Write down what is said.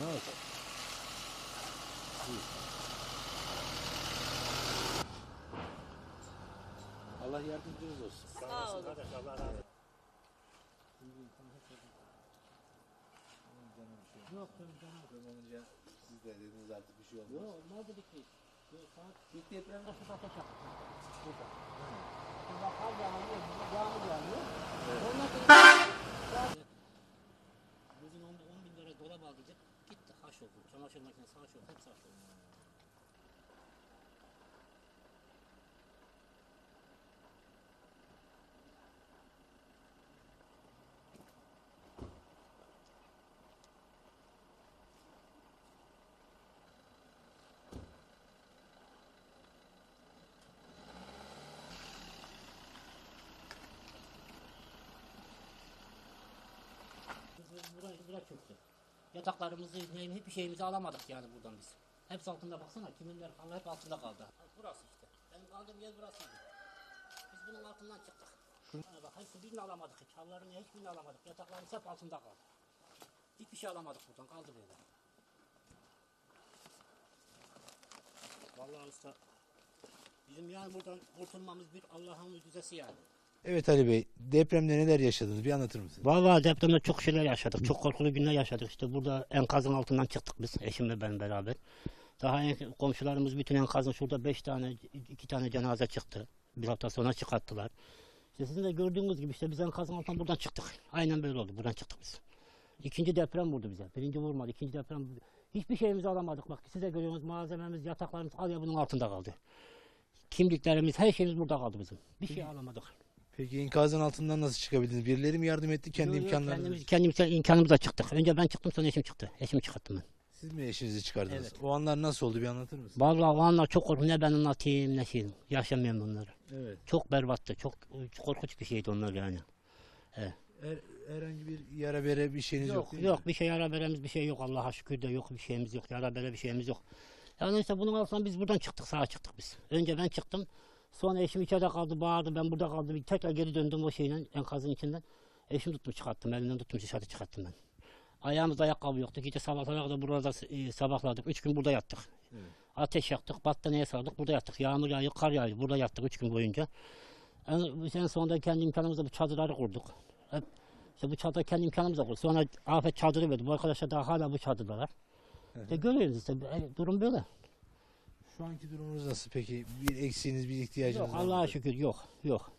Ne olacak? İyi. Allah yardımcınız olsun. Sağ olun. Kardeş Allah razı olsun. Yok canım canım. olunca siz de dediniz artık bir şey olmaz. Yok olmaz dedik ki. İlk şu taşa çarptı. Burada. Burada kar yağmıyor, yağmur yağmıyor. Ondan sonra Bugün 10, 10 bin lira dolap aldık. Oldu. Çamaşır makinesi haş oldu. Hepsi haş oldu. Bura, bura çöktü. Yataklarımızı, ne- hiçbir şeyimizi alamadık yani buradan biz. Hepsi altında baksana, kiminler falan hep altında kaldı. Burası işte. Benim kaldığım yer burasıydı. Biz bunun altından çıktık. Ha, bak hepsi birini alamadık hiç. Halların hiçbirini alamadık. Yataklarımız hep altında kaldı. Hiçbir şey alamadık buradan, kaldı böyle. Vallahi usta, bizim yani buradan kurtulmamız bir Allah'ın mucizesi yani. Evet Ali Bey, depremde neler yaşadınız bir anlatır mısınız? Vallahi depremde çok şeyler yaşadık. Çok korkulu günler yaşadık. İşte burada enkazın altından çıktık biz. Eşimle ben beraber. Daha en- komşularımız bütün enkazın şurada beş tane, iki tane cenaze çıktı. Bir hafta sonra çıkarttılar. İşte sizin de gördüğünüz gibi işte biz enkazın altından buradan çıktık. Aynen böyle oldu. Buradan çıktık biz. İkinci deprem vurdu bize. Birinci vurmadı. ikinci deprem. Hiçbir şeyimizi alamadık. Bak siz de görüyorsunuz malzememiz, yataklarımız al ya bunun altında kaldı. Kimliklerimiz, her şeyimiz burada kaldı bizim. Bir şey alamadık. Peki enkazın altından nasıl çıkabildiniz? Birileri mi yardım etti kendi Yok, yok, imkanlarınız? Kendimiz, kendimiz imkanımızla çıktık. Önce ben çıktım sonra eşim çıktı. Eşimi çıkarttım ben. Siz mi eşinizi çıkardınız? Evet. O anlar nasıl oldu bir anlatır mısınız? Vallahi o anlar çok korkunç. Ne ben anlatayım ne şeyim. Yaşamıyorum bunları. Evet. Çok berbattı. Çok korkunç bir şeydi onlar yani. Her, herhangi bir yara bere bir şeyiniz yok, Yok değil yok, mi? bir şey yara beremiz bir şey yok. Allah'a şükür de yok bir şeyimiz yok. Yara bere bir şeyimiz yok. Yani işte bunun altından biz buradan çıktık sağa çıktık biz. Önce ben çıktım. Sonra eşim içeride kaldı bağırdı ben burada kaldım. Tekrar geri döndüm o şeyle enkazın içinden. Eşim tutmuş çıkarttım elinden tutmuş dışarı çıkarttım ben. Ayağımızda ayakkabı yoktu. Gece sabahlara kadar burada e, sabahladık. Üç gün burada yattık. Ateş yaktık, battaniye sardık, burada yattık. Yağmur yağıyor, kar yağıyor. Burada yattık üç gün boyunca. En, en sonunda kendi imkanımızla bu çadırları kurduk. Hep, işte bu çadır kendi imkanımızla kurduk. Sonra afet çadırı verdi. Bu arkadaşlar daha hala bu çadırdalar. İşte görüyoruz işte e, durum böyle. Şu anki durumunuz nasıl peki? Bir eksiğiniz, bir ihtiyacınız Yok var mı? Allah'a şükür yok. Yok.